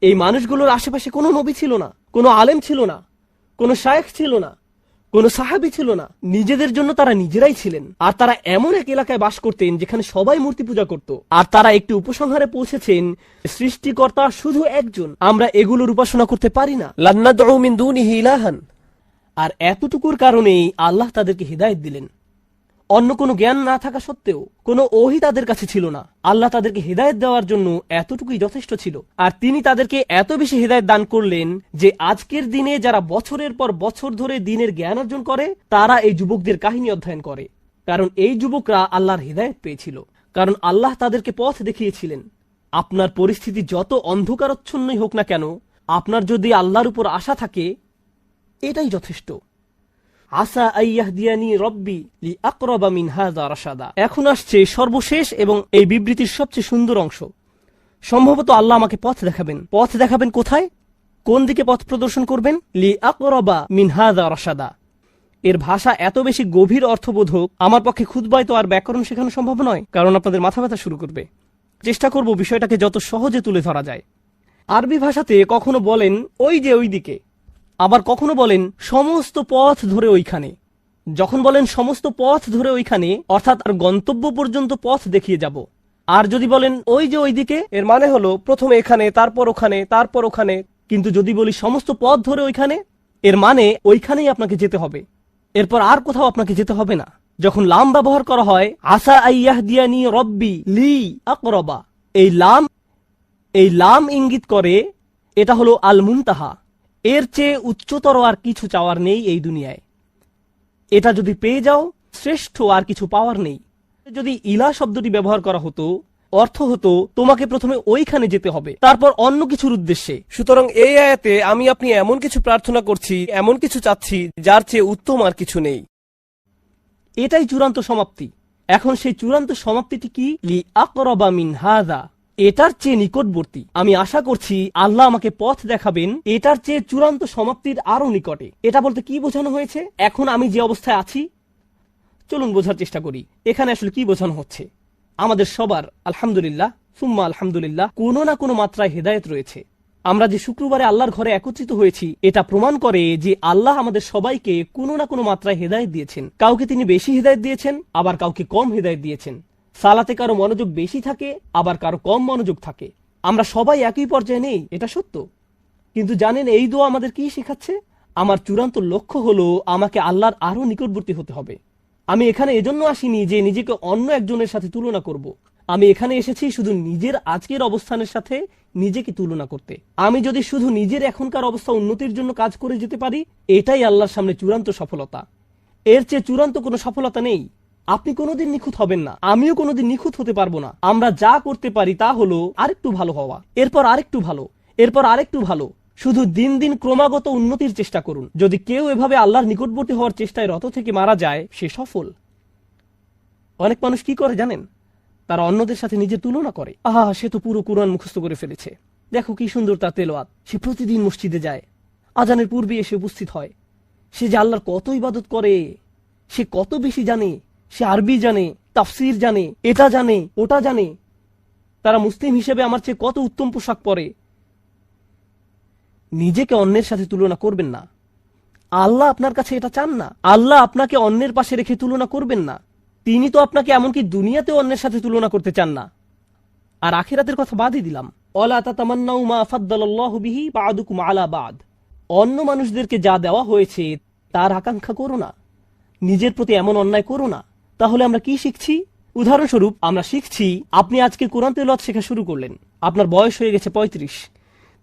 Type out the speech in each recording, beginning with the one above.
এই মানুষগুলোর আশেপাশে কোনো নবী ছিল না, কোনো আলেম ছিল না, কোনো শায়েখ ছিল না, কোনো সাহাবি ছিল না। নিজেদের জন্য তারা নিজেরাই ছিলেন। আর তারা এমন এক এলাকায় বাস করতেন যেখানে সবাই মূর্তি পূজা করত। আর তারা একটি উপসংহারে পৌঁছেছেন, সৃষ্টিকর্তা শুধু একজন। আমরা এগুলোর উপাসনা করতে পারি না। মিন দুনিহি ইলাহান। আর এতটুকুর কারণেই আল্লাহ তাদেরকে হৃদায়ত দিলেন। অন্য কোনো জ্ঞান না থাকা সত্ত্বেও কোনো ওহি তাদের কাছে ছিল না। আল্লাহ তাদেরকে হৃদায়ত দেওয়ার জন্য এতটুকুই যথেষ্ট ছিল। আর তিনি তাদেরকে এত বেশি হৃদায়ত দান করলেন যে আজকের দিনে যারা বছরের পর বছর ধরে দিনের জ্ঞান অর্জন করে, তারা এই যুবকদের কাহিনী অধ্যয়ন করে। কারণ এই যুবকরা আল্লাহর হৃদায়ত পেয়েছিল। কারণ আল্লাহ তাদেরকে পথ দেখিয়েছিলেন। আপনার পরিস্থিতি যত অন্ধকারচ্ছন্নই হোক না কেন, আপনার যদি আল্লাহর উপর আশা থাকে, এটাই যথেষ্ট। আসা আইয়াহদিয়ানি রব্বি লি আকরবা মিন হাযা রাশাদা। এখন আসছে সর্বশেষ এবং এই বিবৃতির সবচেয়ে সুন্দর অংশ। সম্ভবত আল্লাহ আমাকে পথ দেখাবেন। পথ দেখাবেন কোথায়? কোন দিকে পথ প্রদর্শন করবেন? লি আকরবা মিন হাযা রাশাদা। এর ভাষা এত বেশি গভীর অর্থবোধক, আমার পক্ষে খুদবায় তো আর ব্যাকরণ শেখানো সম্ভব নয়, কারণ আপনাদের মাথা ব্যথা শুরু করবে। চেষ্টা করব বিষয়টাকে যত সহজে তুলে ধরা যায়। আরবি ভাষাতে কখনো বলেন, ওই যে ওই দিকে আবার কখনো বলেন, সমস্ত পথ ধরে ওইখানে। যখন বলেন, সমস্ত পথ ধরে ওইখানে, অর্থাৎ আর গন্তব্য পর্যন্ত পথ দেখিয়ে যাব। আর যদি বলেন, ওই যে ওইদিকে, এর মানে হলো, প্রথমে এখানে, তারপর ওখানে তারপর ওখানে। কিন্তু যদি বলি, সমস্ত পথ ধরে ওইখানে, এর মানে ওইখানেই আপনাকে যেতে হবে। এরপর আর কোথাও আপনাকে যেতে হবে না। যখন লাম ব্যবহার করা হয়, আসা আইয়াহ দিয়ানি রব্বি লি আকরবা। এই লাম এই লাম ইঙ্গিত করে, এটা হলো আল মুনতাহা এর চেয়ে উচ্চতর আর কিছু চাওয়ার নেই এই দুনিয়ায়। এটা যদি পেয়ে যাও শ্রেষ্ঠ আর কিছু পাওয়ার নেই। যদি ইলা শব্দটি ব্যবহার করা হতো অর্থ হতো তোমাকে প্রথমে ওইখানে যেতে হবে তারপর অন্য কিছুর উদ্দেশ্যে। সুতরাং এই আয়াতে আমি আপনি এমন কিছু প্রার্থনা করছি এমন কিছু চাচ্ছি যার চেয়ে উত্তম আর কিছু নেই। এটাই চূড়ান্ত সমাপ্তি। এখন সেই চূড়ান্ত সমাপ্তিটি কি? লি আকরবা মিন হাদা। এটার চেয়ে নিকটবর্তী। আমি আশা করছি আল্লাহ আমাকে পথ দেখাবেন, এটার চেয়ে চূড়ান্ত সমাপ্তির আরও নিকটে। এটা বলতে কি বোঝানো হয়েছে? এখন আমি যে অবস্থায় আছি, চলুন বোঝার চেষ্টা করি, এখানে আসলে কি বোঝানো হচ্ছে? আমাদের সবার আলহামদুলিল্লাহ, সুম্মা আলহামদুলিল্লাহ, কোনো না কোনো মাত্রায় হেদায়েত রয়েছে। আমরা যে শুক্রবারে আল্লাহর ঘরে একত্রিত হয়েছি, এটা প্রমাণ করে যে আল্লাহ আমাদের সবাইকে কোনো না কোনো মাত্রায় হেদায়েত দিয়েছেন। কাউকে তিনি বেশি হেদায়েত দিয়েছেন, আবার কাউকে কম হেদায়েত দিয়েছেন। সালাতে কারও মনোযোগ বেশি থাকে, আবার কারও কম মনোযোগ থাকে। আমরা সবাই একই পর্যায়ে নেই, এটা সত্য। কিন্তু জানেন, এই দোয়া আমাদের কি শেখাচ্ছে? আমার চূড়ান্ত লক্ষ্য হলো আমাকে আল্লাহর আরও নিকটবর্তী হতে হবে। আমি এখানে এজন্য আসিনি যে নিজেকে অন্য একজনের সাথে তুলনা করব। আমি এখানে এসেছি শুধু নিজের আজকের অবস্থানের সাথে নিজেকে তুলনা করতে। আমি যদি শুধু নিজের এখনকার অবস্থা উন্নতির জন্য কাজ করে যেতে পারি, এটাই আল্লাহর সামনে চূড়ান্ত সফলতা। এর চেয়ে চূড়ান্ত কোনো সফলতা নেই। আপনি কোনোদিন নিখুঁত হবেন না। আমিও কোনোদিন নিখুঁত হতে পারব না। আমরা যা করতে পারি তা হলো আরেকটু ভালো হওয়া। এরপর আরেকটু ভালো। এরপর আরেকটু ভালো। শুধু দিন দিন ক্রমাগত উন্নতির চেষ্টা করুন। যদি কেউ এভাবে আল্লাহর নিকটবর্তী হওয়ার চেষ্টায় রত থেকে মারা যায়, সে সফল। অনেক মানুষ কি করে জানেন? তারা অন্যদের সাথে নিজের তুলনা করে। আহা, সে তো পুরো কোরআন মুখস্থ করে ফেলেছে। দেখো কি সুন্দর তার তেলোয়াত। সে প্রতিদিন মসজিদে যায়। আজানের পূর্বে এসে উপস্থিত হয়। সে যে আল্লাহর কত ইবাদত করে, সে কত বেশি জানে। সে আরবি জানে, তাফসির জানে, এটা জানে, ওটা জানে। তারা মুসলিম হিসেবে আমার চেয়ে কত উত্তম পোশাক পরে? নিজেকে অন্যের সাথে তুলনা করবেন না। আল্লাহ আপনার কাছে এটা চান না। আল্লাহ আপনাকে অন্যের পাশে রেখে তুলনা করবেন না। তিনি তো আপনাকে এমনকি দুনিয়াতেও অন্যের সাথে তুলনা করতে চান না। আর আখিরাতের কথা বাদই দিলাম। অলা বাদ। অন্য মানুষদেরকে যা দেওয়া হয়েছে, তার আকাঙ্ক্ষা করো না। নিজের প্রতি এমন অন্যায় করো না। তাহলে আমরা কি শিখছি? উদাহরণস্বরূপ, আমরা শিখছি, আপনি আজকে কোরআন তেলত শেখা শুরু করলেন। আপনার বয়স হয়ে গেছে পঁয়ত্রিশ।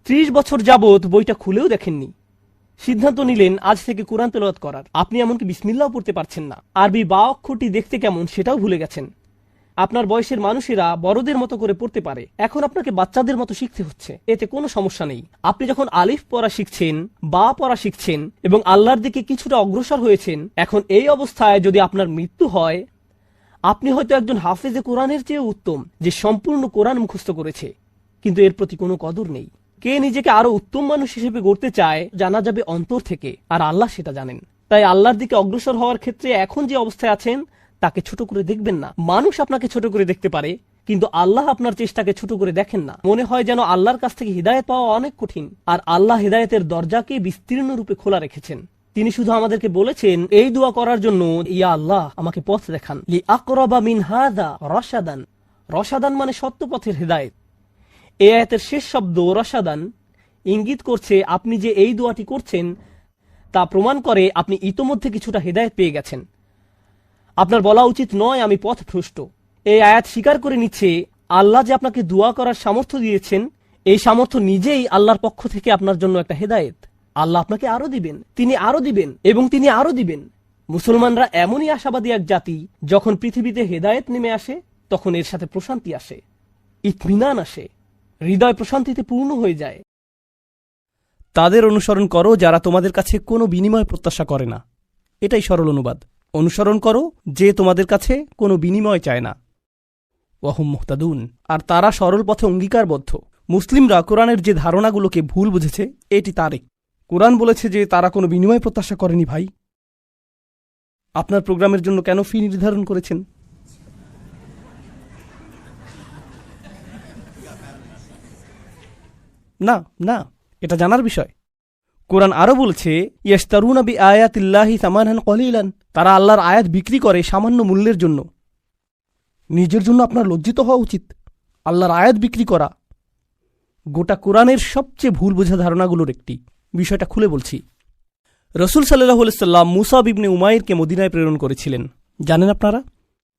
ত্রিশ বছর যাবত বইটা খুলেও দেখেননি। সিদ্ধান্ত নিলেন, আজ থেকে কোরআন তেলত করার। আপনি এমনকি বিসমিল্লাও পড়তে পারছেন না। আরবি বা অক্ষরটি দেখতে কেমন সেটাও ভুলে গেছেন। আপনার বয়সের মানুষেরা বড়দের মতো করে পড়তে পারে। এখন আপনাকে বাচ্চাদের মতো শিখতে হচ্ছে। এতে কোনো সমস্যা নেই। আপনি যখন আলিফ পড়া শিখছেন, বা পড়া শিখছেন, এবং আল্লাহর দিকে কিছুটা অগ্রসর হয়েছেন, এখন এই অবস্থায় যদি আপনার মৃত্যু হয়, আপনি হয়তো একজন হাফেজে কোরআনের চেয়ে উত্তম, যে সম্পূর্ণ কোরআন মুখস্থ করেছে। কিন্তু এর প্রতি কোনো কদর নেই। কে নিজেকে আরও উত্তম মানুষ হিসেবে গড়তে চায়, জানা যাবে অন্তর থেকে, আর আল্লাহ সেটা জানেন। তাই আল্লাহর দিকে অগ্রসর হওয়ার ক্ষেত্রে এখন যে অবস্থায় আছেন তাকে ছোট করে দেখবেন না। মানুষ আপনাকে ছোট করে দেখতে পারে, কিন্তু আল্লাহ আপনার চেষ্টাকে ছোট করে দেখেন না। মনে হয় যেন আল্লাহর কাছ থেকে হৃদায়ত পাওয়া অনেক কঠিন, আর আল্লাহ হৃদায়তের দরজাকে বিস্তীর্ণ রূপে খোলা রেখেছেন। তিনি শুধু আমাদেরকে বলেছেন, এই দোয়া করার জন্য ইয়া আল্লাহ, আমাকে পথ দেখান। আকরবা মিন হাদা রসাদান রসাদান মানে সত্য পথের হৃদায়ত। এ আয়াতের শেষ শব্দ রসাদান ইঙ্গিত করছে, আপনি যে এই দোয়াটি করছেন, তা প্রমাণ করে আপনি ইতোমধ্যে কিছুটা হেদায়েত পেয়ে গেছেন। আপনার বলা উচিত নয় আমি পথ ভ্রষ্ট। এই আয়াত স্বীকার করে নিচ্ছে, আল্লাহ যে আপনাকে দোয়া করার সামর্থ্য দিয়েছেন, এই সামর্থ্য নিজেই আল্লাহর পক্ষ থেকে আপনার জন্য একটা হেদায়েত। আল্লাহ আপনাকে আরও দিবেন, তিনি আরও দিবেন, এবং তিনি আরও দিবেন। মুসলমানরা এমনই আশাবাদী এক জাতি, যখন পৃথিবীতে হেদায়েত নেমে আসে, তখন এর সাথে প্রশান্তি আসে, ইতমিনান আসে, হৃদয় প্রশান্তিতে পূর্ণ হয়ে যায়। তাদের অনুসরণ করো যারা তোমাদের কাছে কোনো বিনিময় প্রত্যাশা করে না। এটাই সরল অনুবাদ। অনুসরণ করো যে তোমাদের কাছে কোনো বিনিময় চায় না। ওয়াহুম মুহতাদুন। আর তারা সরল পথে অঙ্গীকারবদ্ধ। মুসলিমরা কোরআনের যে ধারণাগুলোকে ভুল বুঝেছে, এটি তারই কোরআন বলেছে যে তারা কোনো বিনিময় প্রত্যাশা করেনি ভাই। আপনার প্রোগ্রামের জন্য কেন ফি নির্ধারণ করেছেন? না না, এটা জানার বিষয়। কোরআন আরও বলছে ইয়াস্তারুনা বি আয়াতিল্লাহি সামানহান কলিলান। তারা আল্লাহর আয়াত বিক্রি করে সামান্য মূল্যের জন্য। নিজের জন্য আপনার লজ্জিত হওয়া উচিত। আল্লাহর আয়াত বিক্রি করা। গোটা কোরআনের সবচেয়ে ভুল বোঝা ধারণাগুলোর একটি। বিষয়টা খুলে বলছি। রসুল সাল্লাহ সাল্লাম মুসা বিবনে উমাইরকে মদিনায় প্রেরণ করেছিলেন। জানেন আপনারা?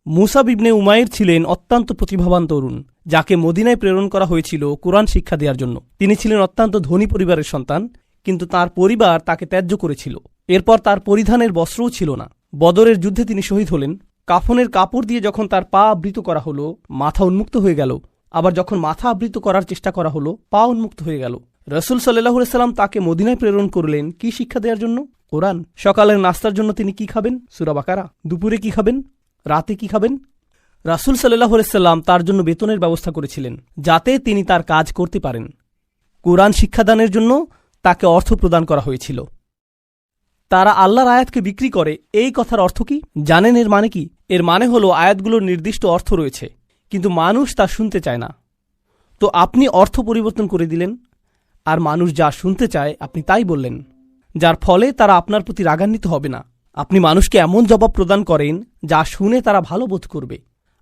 মুসা বিবনে উমাইর ছিলেন অত্যন্ত প্রতিভাবান তরুণ, যাকে মদিনায় প্রেরণ করা হয়েছিল কোরআন শিক্ষা দেওয়ার জন্য। তিনি ছিলেন অত্যন্ত ধনী পরিবারের সন্তান কিন্তু তার পরিবার তাকে ত্যায্য করেছিল। এরপর তার পরিধানের বস্ত্রও ছিল না। বদরের যুদ্ধে তিনি শহীদ হলেন। কাফনের কাপড় দিয়ে যখন তার পা আবৃত করা হলো, মাথা উন্মুক্ত হয়ে গেল। আবার যখন মাথা আবৃত করার চেষ্টা করা হলো, পা উন্মুক্ত হয়ে গেল। রসুল সাল্লাহ সাল্লাম তাকে মদিনায় প্রেরণ করলেন। কি শিক্ষা দেওয়ার জন্য? কোরআন। সকালের নাস্তার জন্য তিনি কি খাবেন? সুরাবাকারা দুপুরে কি খাবেন? রাতে কি খাবেন? রাসুল সাল্লাহ সাল্লাম তার জন্য বেতনের ব্যবস্থা করেছিলেন, যাতে তিনি তার কাজ করতে পারেন। কোরআন শিক্ষাদানের জন্য তাকে অর্থ প্রদান করা হয়েছিল। তারা আল্লাহর আয়াতকে বিক্রি করে, এই কথার অর্থ কি? জানেন এর মানে কি? এর মানে হলো আয়াতগুলোর নির্দিষ্ট অর্থ রয়েছে, কিন্তু মানুষ তা শুনতে চায় না। তো আপনি অর্থ পরিবর্তন করে দিলেন, আর মানুষ যা শুনতে চায়, আপনি তাই বললেন। যার ফলে তারা আপনার প্রতি রাগান্বিত হবে না। আপনি মানুষকে এমন জবাব প্রদান করেন, যা শুনে তারা ভালো বোধ করবে,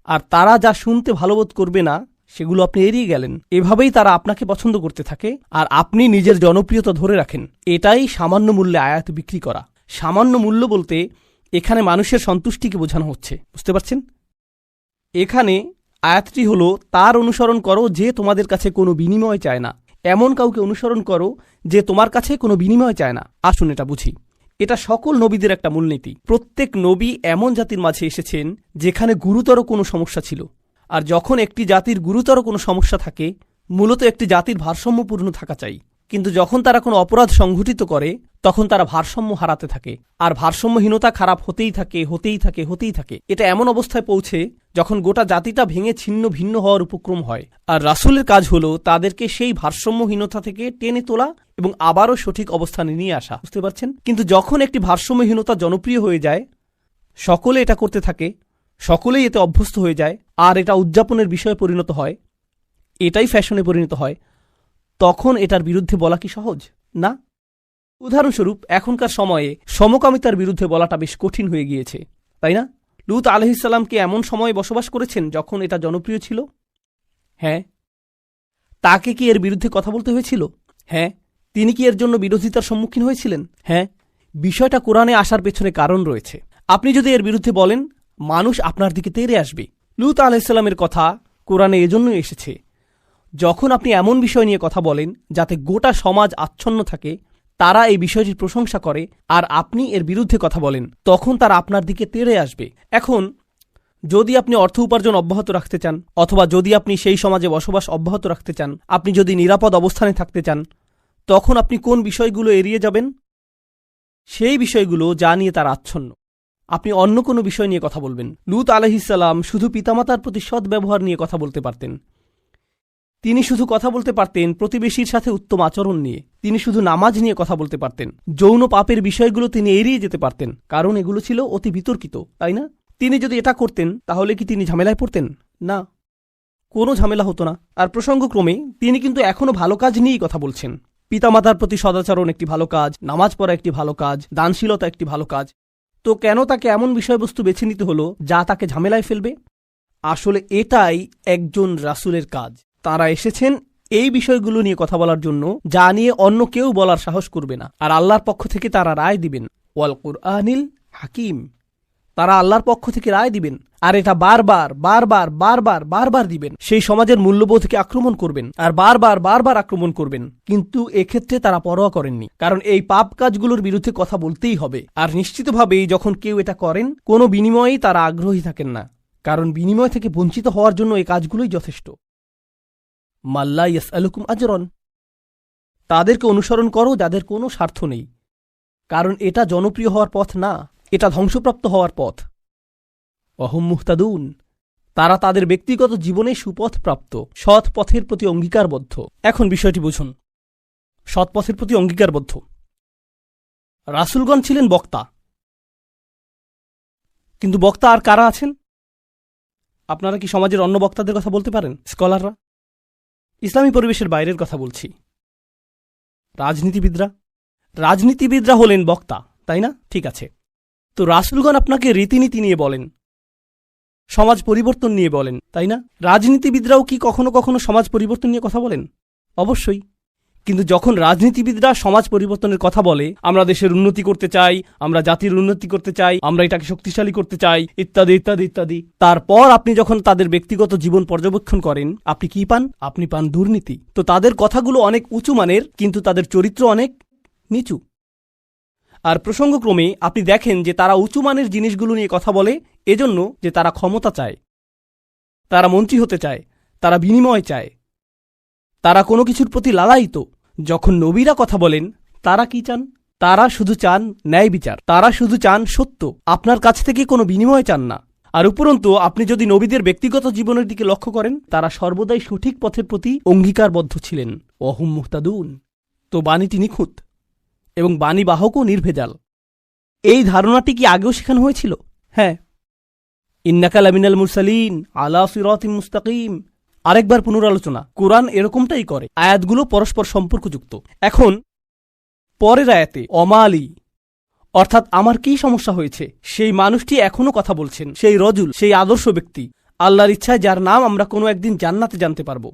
আর তারা যা শুনতে ভালো বোধ করবে না সেগুলো আপনি এড়িয়ে গেলেন। এভাবেই তারা আপনাকে পছন্দ করতে থাকে আর আপনি নিজের জনপ্রিয়তা ধরে রাখেন। এটাই সামান্য মূল্যে আয়াত বিক্রি করা। সামান্য মূল্য বলতে এখানে মানুষের সন্তুষ্টিকে বোঝানো হচ্ছে। বুঝতে পারছেন? এখানে আয়াতটি হলো, তার অনুসরণ করো যে তোমাদের কাছে কোনো বিনিময় চায় না। এমন কাউকে অনুসরণ করো যে তোমার কাছে কোনো বিনিময় চায় না। আসুন এটা বুঝি। এটা সকল নবীদের একটা মূলনীতি। প্রত্যেক নবী এমন জাতির মাঝে এসেছেন যেখানে গুরুতর কোনো সমস্যা ছিল। আর যখন একটি জাতির গুরুতর কোনো সমস্যা থাকে, মূলত একটি জাতির ভারসাম্যপূর্ণ থাকা চাই। কিন্তু যখন তারা কোনো অপরাধ সংঘটিত করে, তখন তারা ভারসাম্য হারাতে থাকে। আর ভারসাম্যহীনতা খারাপ হতেই থাকে হতেই থাকে হতেই থাকে। এটা এমন অবস্থায় পৌঁছে যখন গোটা জাতিটা ভেঙে ছিন্ন ভিন্ন হওয়ার উপক্রম হয়। আর রাসুলের কাজ হলো তাদেরকে সেই ভারসাম্যহীনতা থেকে টেনে তোলা এবং আবারও সঠিক অবস্থানে নিয়ে আসা। বুঝতে পারছেন? কিন্তু যখন একটি ভারসাম্যহীনতা জনপ্রিয় হয়ে যায়, সকলে এটা করতে থাকে। সকলেই এতে অভ্যস্ত হয়ে যায়, আর এটা উদযাপনের বিষয়ে পরিণত হয়, এটাই ফ্যাশনে পরিণত হয়, তখন এটার বিরুদ্ধে বলা কি সহজ, না? উদাহরণস্বরূপ, এখনকার সময়ে সমকামিতার বিরুদ্ধে বলাটা বেশ কঠিন হয়ে গিয়েছে, তাই না? লুত আলহিসাল্লামকে এমন সময়ে বসবাস করেছেন যখন এটা জনপ্রিয় ছিল? হ্যাঁ। তাকে কি এর বিরুদ্ধে কথা বলতে হয়েছিল? হ্যাঁ। তিনি কি এর জন্য বিরোধিতার সম্মুখীন হয়েছিলেন? হ্যাঁ। বিষয়টা কোরআনে আসার পেছনে কারণ রয়েছে। আপনি যদি এর বিরুদ্ধে বলেন মানুষ আপনার দিকে তেরে আসবে। লুত আলাইসাল্লামের কথা কোরআনে এজন্যই এসেছে। যখন আপনি এমন বিষয় নিয়ে কথা বলেন যাতে গোটা সমাজ আচ্ছন্ন থাকে, তারা এই বিষয়টির প্রশংসা করে আর আপনি এর বিরুদ্ধে কথা বলেন, তখন তারা আপনার দিকে তেড়ে আসবে। এখন, যদি আপনি অর্থ উপার্জন অব্যাহত রাখতে চান, অথবা যদি আপনি সেই সমাজে বসবাস অব্যাহত রাখতে চান, আপনি যদি নিরাপদ অবস্থানে থাকতে চান, তখন আপনি কোন বিষয়গুলো এড়িয়ে যাবেন? সেই বিষয়গুলো যা নিয়ে তার আচ্ছন্ন। আপনি অন্য কোনো বিষয় নিয়ে কথা বলবেন। লুত আলহিসাল্লাম শুধু পিতামাতার প্রতি সৎ ব্যবহার নিয়ে কথা বলতে পারতেন। তিনি শুধু কথা বলতে পারতেন প্রতিবেশীর সাথে উত্তম আচরণ নিয়ে। তিনি শুধু নামাজ নিয়ে কথা বলতে পারতেন। যৌন পাপের বিষয়গুলো তিনি এড়িয়ে যেতে পারতেন। কারণ এগুলো ছিল অতি বিতর্কিত, তাই না? তিনি যদি এটা করতেন, তাহলে কি তিনি ঝামেলায় পড়তেন? না। কোনো ঝামেলা হতো না। আর প্রসঙ্গক্রমে, তিনি কিন্তু এখনও ভালো কাজ নিয়েই কথা বলছেন। পিতামাতার প্রতি সদাচরণ একটি ভালো কাজ, নামাজ পড়া একটি ভালো কাজ, দানশীলতা একটি ভালো কাজ তো কেন তাকে এমন বিষয়বস্তু বেছে নিতে হলো যা তাকে ঝামেলায় ফেলবে? আসলে এটাই একজন রাসুলের কাজ। তারা এসেছেন এই বিষয়গুলো নিয়ে কথা বলার জন্য, যা নিয়ে অন্য কেউ বলার সাহস করবে না। আর আল্লাহর পক্ষ থেকে তারা রায় দিবেন। ওয়াল কুরআনিল হাকিম। তারা আল্লাহর পক্ষ থেকে রায় দিবেন। আর এটা বারবার বারবার বারবার বারবার দিবেন। সেই সমাজের মূল্যবোধকে আক্রমণ করবেন আর বারবার বারবার আক্রমণ করবেন। কিন্তু এক্ষেত্রে তারা পরোয়া করেননি। কারণ এই পাপ কাজগুলোর বিরুদ্ধে কথা বলতেই হবে। আর নিশ্চিতভাবেই যখন কেউ এটা করেন, কোনো বিনিময়েই তারা আগ্রহী থাকেন না। কারণ বিনিময় থেকে বঞ্চিত হওয়ার জন্য এই কাজগুলোই যথেষ্ট। মাল্লা ইয়াস আলুকুম আজরন। তাদেরকে অনুসরণ করো যাদের কোনো স্বার্থ নেই। কারণ এটা জনপ্রিয় হওয়ার পথ না। এটা ধ্বংসপ্রাপ্ত হওয়ার পথ। অহম মুহতাদুন, তারা তাদের ব্যক্তিগত জীবনে সুপথ প্রাপ্ত, সৎ পথের প্রতি অঙ্গীকারবদ্ধ। এখন বিষয়টি বুঝুন। সৎ পথের প্রতি অঙ্গীকারবদ্ধ। রাসুলগণ ছিলেন বক্তা। কিন্তু বক্তা আর কারা আছেন? আপনারা কি সমাজের অন্য বক্তাদের কথা বলতে পারেন, স্কলাররা? ইসলামী পরিবেশের বাইরের কথা বলছি। রাজনীতিবিদরা? রাজনীতিবিদরা হলেন বক্তা, তাই না? ঠিক আছে। তো রাসুলগণ আপনাকে রীতিনীতি নিয়ে বলেন, সমাজ পরিবর্তন নিয়ে বলেন, তাই না? রাজনীতিবিদরাও কি কখনো কখনো সমাজ পরিবর্তন নিয়ে কথা বলেন? অবশ্যই। কিন্তু যখন রাজনীতিবিদরা সমাজ পরিবর্তনের কথা বলে, আমরা দেশের উন্নতি করতে চাই, আমরা জাতির উন্নতি করতে চাই, আমরা এটাকে শক্তিশালী করতে চাই, ইত্যাদি ইত্যাদি ইত্যাদি, তারপর আপনি যখন তাদের ব্যক্তিগত জীবন পর্যবেক্ষণ করেন, আপনি কি পান? আপনি পান দুর্নীতি। তো তাদের কথাগুলো অনেক উঁচু মানের, কিন্তু তাদের চরিত্র অনেক নিচু। আর প্রসঙ্গক্রমে আপনি দেখেন যে তারা উঁচু মানের জিনিসগুলো নিয়ে কথা বলে, এজন্য যে তারা ক্ষমতা চায়। তারা মন্ত্রী হতে চায়, তারা বিনিময় চায়। তারা কোনো কিছুর প্রতি লালায়িত। যখন নবীরা কথা বলেন, তারা কি চান? তারা শুধু চান ন্যায় বিচার। তারা শুধু চান সত্য। আপনার কাছ থেকে কোনো বিনিময় চান না। আর উপরন্তু, আপনি যদি নবীদের ব্যক্তিগত জীবনের দিকে লক্ষ্য করেন, তারা সর্বদাই সঠিক পথের প্রতি অঙ্গীকারবদ্ধ ছিলেন। অহুম মুহতাদুন। তো বাণীটি নিখুঁত। এবং বাণীবাহকও নির্ভেজাল। এই ধারণাটি কি আগেও শেখানো হয়েছিল? হ্যাঁ। ইন্নাকাল আমিনাল মুরসালিন আলা সিরাতিম মুস্তাকিম। আরেকবার পুনরালোচনা। কোরআন এরকমটাই করে। আয়াতগুলো পরস্পর সম্পর্কযুক্ত। এখন পরের আয়াতে অমালি অর্থাৎ আমার কি সমস্যা হয়েছে? সেই মানুষটি এখনও কথা বলছেন। সেই রজুল সেই আদর্শ ব্যক্তি। আল্লাহর ইচ্ছায় যার নাম আমরা কোনো একদিন জান্নাতে জানতে পারব।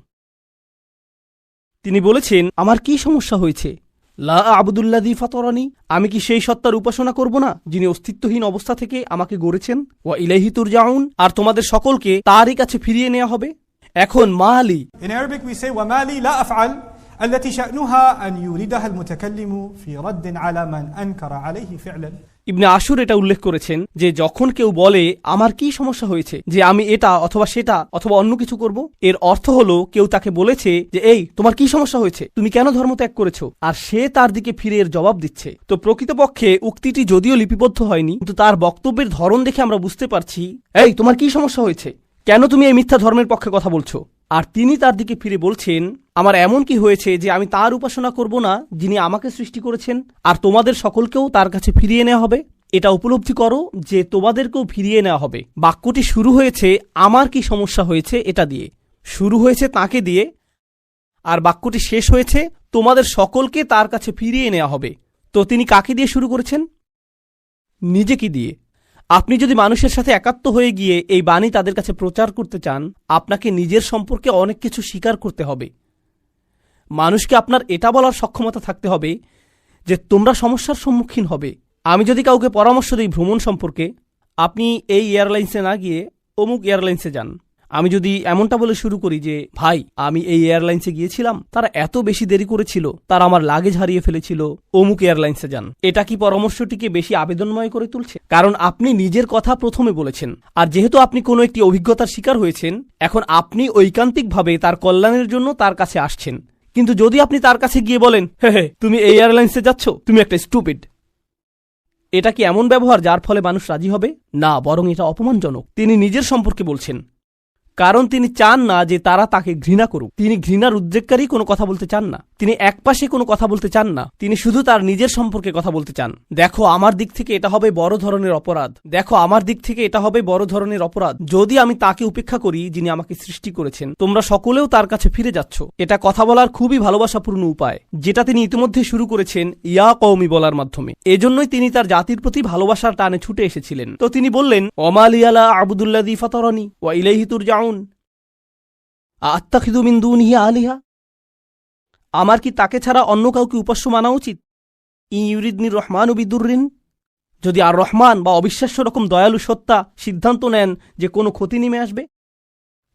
তিনি বলেছেন আমার কি সমস্যা হয়েছে? লা আবদুল্লাদি ফতরানি আমি কি সেই সত্তার উপাসনা করব না যিনি অস্তিত্বহীন অবস্থা থেকে আমাকে গড়েছেন ওয়া ইলাইহি তুরজাউন আর তোমাদের সকলকে তারই কাছে ফিরিয়ে নেওয়া হবে এখন মা Ali In Arabic we say وما لي لا أفعل التي شأنها أن يوردها المتكلم في رد على من أنكر عليه فعلا ইবনে আশুর এটা উল্লেখ করেছেন যে যখন কেউ বলে, আমার কি সমস্যা হয়েছে? যে, আমি এটা অথবা সেটা অথবা অন্য কিছু করব? এর অর্থ হলো, কেউ তাকে বলেছে যে, এই, তোমার কি সমস্যা হয়েছে? তুমি কেন ধর্ম ত্যাগ করেছ? আর সে তার দিকে ফিরে এর জবাব দিচ্ছে। তো প্রকৃতপক্ষে উক্তিটি যদিও লিপিবদ্ধ হয়নি, কিন্তু তার বক্তব্যের ধরন দেখে আমরা বুঝতে পারছি, এই, তোমার কি সমস্যা হয়েছে? কেন তুমি এই মিথ্যা ধর্মের পক্ষে কথা বলছো? আর তিনি তার দিকে ফিরে বলছেন, আমার এমন কি হয়েছে যে আমি তার উপাসনা করব না যিনি আমাকে সৃষ্টি করেছেন, আর তোমাদের সকলকেও তার কাছে ফিরিয়ে নেওয়া হবে? এটা উপলব্ধি করো যে তোমাদেরকেও ফিরিয়ে নেওয়া হবে। বাক্যটি শুরু হয়েছে, আমার কি সমস্যা হয়েছে এটা দিয়ে। শুরু হয়েছে তাকে দিয়ে, আর বাক্যটি শেষ হয়েছে, তোমাদের সকলকে তার কাছে ফিরিয়ে নেওয়া হবে। তো তিনি কাকে দিয়ে শুরু করেছেন? নিজেকে দিয়ে। আপনি যদি মানুষের সাথে একাত্ম হয়ে গিয়ে এই বাণী তাদের কাছে প্রচার করতে চান, আপনাকে নিজের সম্পর্কে অনেক কিছু স্বীকার করতে হবে। মানুষকে আপনার এটা বলার সক্ষমতা থাকতে হবে যে তোমরা সমস্যার সম্মুখীন হবে। আমি যদি কাউকে পরামর্শ দিই ভ্রমণ সম্পর্কে, আপনি এই এয়ারলাইন্সে না গিয়ে অমুক এয়ারলাইন্সে যান। আমি যদি এমনটা বলে শুরু করি যে, ভাই, আমি এই এয়ারলাইন্সে গিয়েছিলাম, তারা এত বেশি দেরি করেছিল, তারা আমার লাগেজ হারিয়ে ফেলেছিল, অমুক এয়ারলাইন্সে যান। এটা কি পরামর্শটিকে বেশি আবেদনময় করে তুলছে? কারণ আপনি নিজের কথা প্রথমে বলেছেন, আর যেহেতু আপনি কোনো একটি অভিজ্ঞতার শিকার হয়েছেন, এখন আপনি ঐকান্তিকভাবে তার কল্যাণের জন্য তার কাছে আসছেন। কিন্তু যদি আপনি তার কাছে গিয়ে বলেন, হে হে, তুমি এই এয়ারলাইন্সে যাচ্ছ, তুমি একটা স্টুপিড এটা কি এমন ব্যবহার যার ফলে মানুষ রাজি হবে? না, বরং এটা অপমানজনক। তিনি নিজের সম্পর্কে বলছেন কারণ তিনি চান না যে তারা তাকে ঘৃণা করুক। তিনি ঘৃণার উদ্রেককারী কোনো কথা বলতে চান না। তিনি একপাশে কোনো কথা বলতে চান না। তিনি শুধু তার নিজের সম্পর্কে কথা বলতে চান। দেখো, আমার দিক থেকে এটা হবে বড় ধরনের অপরাধ। দেখো, আমার দিক থেকে এটা হবে বড় ধরনের অপরাধ। যদি আমি তাকে উপেক্ষা করি, যিনি আমাকে সৃষ্টি করেছেন, তোমরা সকলেও তার কাছে ফিরে যাচ্ছ। এটা কথা বলার খুবই ভালোবাসাপূর্ণ উপায়, যেটা তিনি ইতিমধ্যে শুরু করেছেন ইয়া কৌমি বলার মাধ্যমে। এজন্যই তিনি তার জাতির প্রতি ভালোবাসার টানে ছুটে এসেছিলেন। তো তিনি বললেন অমালিয়ালা আবুদুল্লাদি ফাতরনি, ওয়া ইলাইহি দুনিহি আলিহা। আমার কি তাকে ছাড়া অন্য কাউকে উপাস্য মানা উচিত? ইউরিদনি রহমান ও বিদুরিন যদি আর রহমান বা অবিশ্বাস্য রকম দয়ালু সত্তা সিদ্ধান্ত নেন যে কোনো ক্ষতি নেমে আসবে?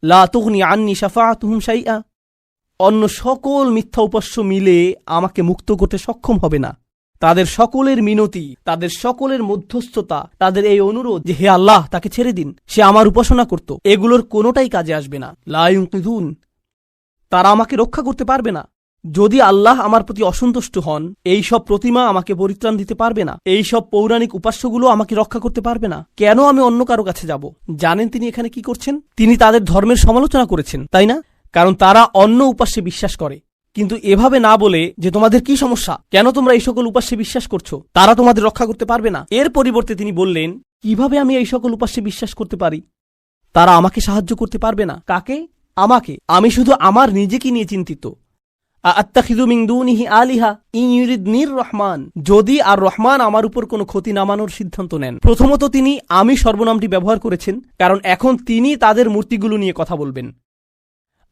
লা তুগনি আন্নি শাফাআতুহুম শাইআ। অন্য সকল মিথ্যা উপাস্য মিলে আমাকে মুক্ত করতে সক্ষম হবে না। তাদের সকলের মিনতি, তাদের সকলের মধ্যস্থতা, তাদের এই অনুরোধ যে হে আল্লাহ, তাকে ছেড়ে দিন। সে আমার উপাসনা করত। এগুলোর কোনোটাই কাজে আসবে না। লাইউন তারা আমাকে রক্ষা করতে পারবে না। যদি আল্লাহ আমার প্রতি অসন্তুষ্ট হন, এই সব প্রতিমা আমাকে পরিত্রাণ দিতে পারবে না। এই সব পৌরাণিক উপাস্যগুলো আমাকে রক্ষা করতে পারবে না। কেন আমি অন্য কারও কাছে যাব? জানেন তিনি এখানে কি করছেন? তিনি তাদের ধর্মের সমালোচনা করেছেন, তাই না? কারণ তারা অন্য উপাস্যে বিশ্বাস করে। কিন্তু এভাবে না বলে যে তোমাদের কি সমস্যা? কেন তোমরা এই সকল উপাস্যে বিশ্বাস করছ? তারা তোমাদের রক্ষা করতে পারবে না। এর পরিবর্তে তিনি বললেন, কীভাবে আমি এই সকল উপাস্যে বিশ্বাস করতে পারি? তারা আমাকে সাহায্য করতে পারবে না। কাকে? আমাকে। আমি শুধু আমার নিজেকে নিয়ে চিন্তিত। মিন রহমান। যদি আর রহমান আমার উপর কোনো ক্ষতি নামানোর সিদ্ধান্ত নেন। প্রথমত তিনি আমি সর্বনামটি ব্যবহার করেছেন, কারণ এখন তিনি তাদের মূর্তিগুলো নিয়ে কথা বলবেন।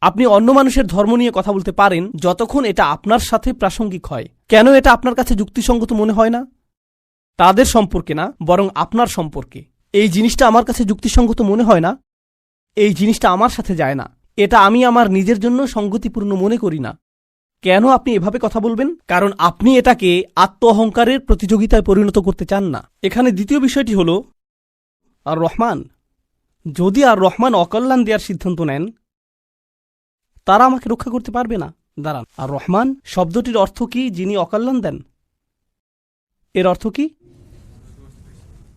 আপনি অন্য মানুষের ধর্ম নিয়ে কথা বলতে পারেন যতক্ষণ এটা আপনার সাথে প্রাসঙ্গিক হয়। কেন এটা আপনার কাছে যুক্তিসঙ্গত মনে হয় না? তাদের সম্পর্কে না, বরং আপনার সম্পর্কে। এই জিনিসটা আমার কাছে যুক্তিসঙ্গত মনে হয় না। এই জিনিসটা আমার সাথে যায় না। এটা আমি আমার নিজের জন্য সঙ্গতিপূর্ণ মনে করি না। কেন আপনি এভাবে কথা বলবেন? কারণ আপনি এটাকে আত্ম অহংকারের প্রতিযোগিতায় পরিণত করতে চান না। এখানে দ্বিতীয় বিষয়টি হল, আর রহমান। যদি আর রহমান অকল্যাণ দেওয়ার সিদ্ধান্ত নেন তারা আমাকে রক্ষা করতে পারবে না। দাঁড়ান, আর রহমান, শব্দটির অর্থ কি যিনি অকল্যাণ দেন? এর অর্থ কি?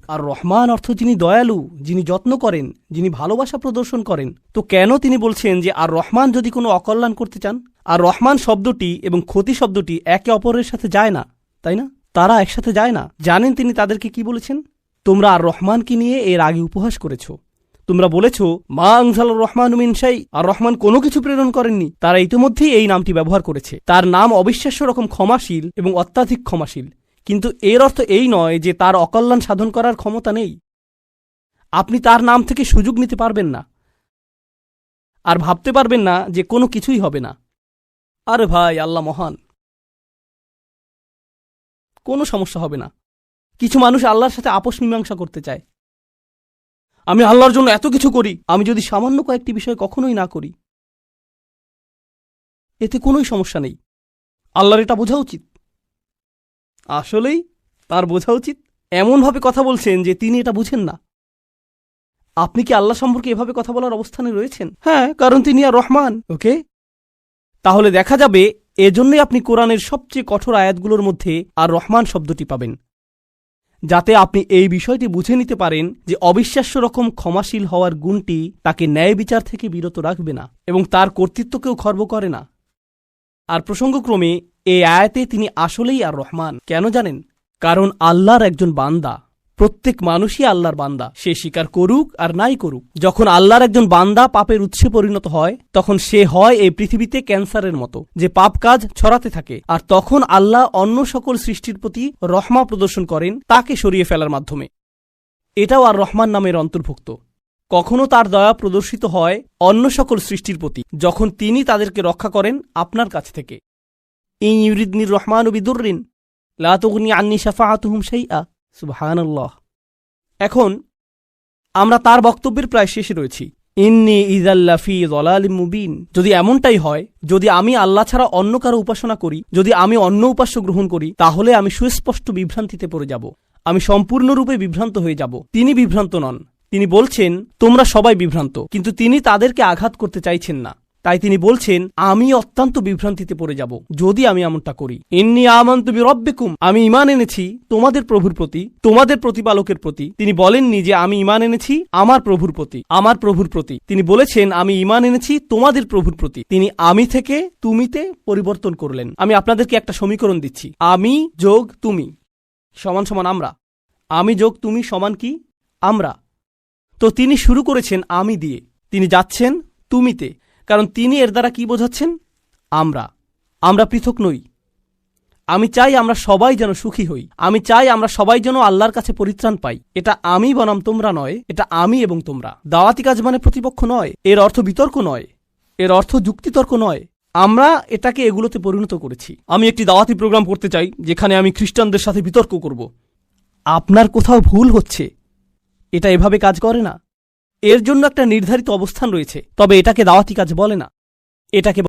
আর রহমান অর্থ যিনি দয়ালু, যিনি যত্ন করেন, যিনি ভালোবাসা প্রদর্শন করেন। তো কেন তিনি বলছেন যে, আর রহমান যদি কোনো অকল্যাণ করতে চান? আর রহমান শব্দটি এবং ক্ষতি শব্দটি একে অপরের সাথে যায় না, তাই না? তারা একসাথে যায় না। জানেন তিনি তাদেরকে কি বলেছেন? তোমরা আর রহমানকে নিয়ে এর আগে উপহাস করেছ। তোমরা বলেছ, মা আংসাল রহমান মিনসাই আর রহমান কোনো কিছু প্রেরণ করেননি। তারা ইতিমধ্যেই এই নামটি ব্যবহার করেছে। তার নাম অবিশ্বাস্য রকম ক্ষমাশীল এবং অত্যাধিক ক্ষমাশীল। কিন্তু এর অর্থ এই নয় যে তার অকল্যাণ সাধন করার ক্ষমতা নেই। আপনি তার নাম থেকে সুযোগ নিতে পারবেন না। আর ভাবতে পারবেন না যে কোনো কিছুই হবে না। আরে ভাই, আল্লাহ মহান। কোনো সমস্যা হবে না। কিছু মানুষ আল্লাহর সাথে আপোষ মীমাংসা করতে চায়। আমি আল্লাহর জন্য এত কিছু করি, আমি যদি সামান্য কয়েকটি বিষয় কখনোই না করি, এতে কোনোই সমস্যা নেই। আল্লাহর এটা বোঝা উচিত। আসলেই তার বোঝা উচিত এমনভাবে কথা বলছেন যে তিনি এটা বুঝেন না। আপনি কি আল্লাহ সম্পর্কে এভাবে কথা বলার অবস্থানে রয়েছেন? হ্যাঁ কারণ তিনি আর রহমান, ওকে? তাহলে দেখা যাবে এজন্যই আপনি কোরআনের সবচেয়ে কঠোর আয়াতগুলোর মধ্যে আর রহমান শব্দটি পাবেন। যাতে আপনি এই বিষয়টি বুঝে নিতে পারেন যে অবিশ্বাস্য রকম ক্ষমাশীল হওয়ার গুণটি তাকে ন্যায় বিচার থেকে বিরত রাখবে না এবং তার কর্তৃত্বকেও খর্ব করে না। আর প্রসঙ্গক্রমে, এই আয়াতে তিনি আসলেই আর রহমান। কেন জানেন? কারণ আল্লাহর একজন বান্দা। প্রত্যেক মানুষই আল্লাহর বান্দা। সে স্বীকার করুক আর নাই করুক। যখন আল্লাহর একজন বান্দা পাপের উৎসে পরিণত হয়, তখন সে হয় এই পৃথিবীতে ক্যান্সারের মতো, যে পাপ কাজ ছড়াতে থাকে। আর তখন আল্লাহ অন্য সকল সৃষ্টির প্রতি রহমা প্রদর্শন করেন, তাকে সরিয়ে ফেলার মাধ্যমে। এটাও আর রহমান নামের অন্তর্ভুক্ত। কখনো তার দয়া প্রদর্শিত হয় অন্য সকল সৃষ্টির প্রতি, যখন তিনি তাদেরকে রক্ষা করেন আপনার কাছ থেকে। ইউরিদনির রহমান বিদুরিন লাতুগনি আন্নি শাফাআতুহুম শাইআ। সুবহানাল্লাহ। এখন আমরা তার বক্তব্যের প্রায় শেষে রয়েছি। ইন্নি ইজাল্লাফি দলালিম মুবিন। যদি এমনটাই হয়, যদি আমি আল্লাহ ছাড়া অন্য কারও উপাসনা করি, যদি আমি অন্য উপাস্য গ্রহণ করি, তাহলে আমি সুস্পষ্ট বিভ্রান্তিতে পড়ে যাব। আমি সম্পূর্ণরূপে বিভ্রান্ত হয়ে যাব। তিনি বিভ্রান্ত নন। তিনি বলছেন, তোমরা সবাই বিভ্রান্ত। কিন্তু তিনি তাদেরকে আঘাত করতে চাইছেন না। তাই তিনি বলছেন, আমি অত্যন্ত বিভ্রান্তিতে পড়ে যাব, যদি আমি এমনটা করি। এমনি আমান তুমি রব্বেকুম আমি ইমান এনেছি তোমাদের প্রভুর প্রতি, তোমাদের প্রতিপালকের প্রতি। তিনি বলেননি যে, আমি ইমান এনেছি আমার প্রভুর প্রতি, আমার প্রভুর প্রতি। তিনি বলেছেন, আমি ইমান এনেছি তোমাদের প্রভুর প্রতি। তিনি আমি থেকে তুমিতে পরিবর্তন করলেন। আমি আপনাদেরকে একটা সমীকরণ দিচ্ছি। আমি যোগ তুমি, সমান সমান আমরা। আমি যোগ তুমি, সমান কি? আমরা। তো তিনি শুরু করেছেন, আমি দিয়ে। তিনি যাচ্ছেন তুমিতে। কারণ তিনি এর দ্বারা কি বোঝাচ্ছেন? আমরা। আমরা পৃথক নই। আমি চাই আমরা সবাই যেন সুখী হই। আমি চাই আমরা সবাই যেন আল্লাহর কাছে পরিত্রাণ পাই। এটা আমি বনাম তোমরা নয়, এটা আমি এবং তোমরা। দাওয়াতি কাজ মানে প্রতিপক্ষ নয়, এর অর্থ বিতর্ক নয়, এর অর্থ যুক্তিতর্ক নয়। আমরা এটাকে এগুলোতে পরিণত করেছি। আমি একটি দাওয়াতি প্রোগ্রাম করতে চাই, যেখানে আমি খ্রিস্টানদের সাথে বিতর্ক করব। আপনার কোথাও ভুল হচ্ছে। এটা এভাবে কাজ করে না। এর জন্য একটা নির্ধারিত অবস্থান রয়েছে তবে এটাকে দাওয়াতি কাজ বলে না। এটাকে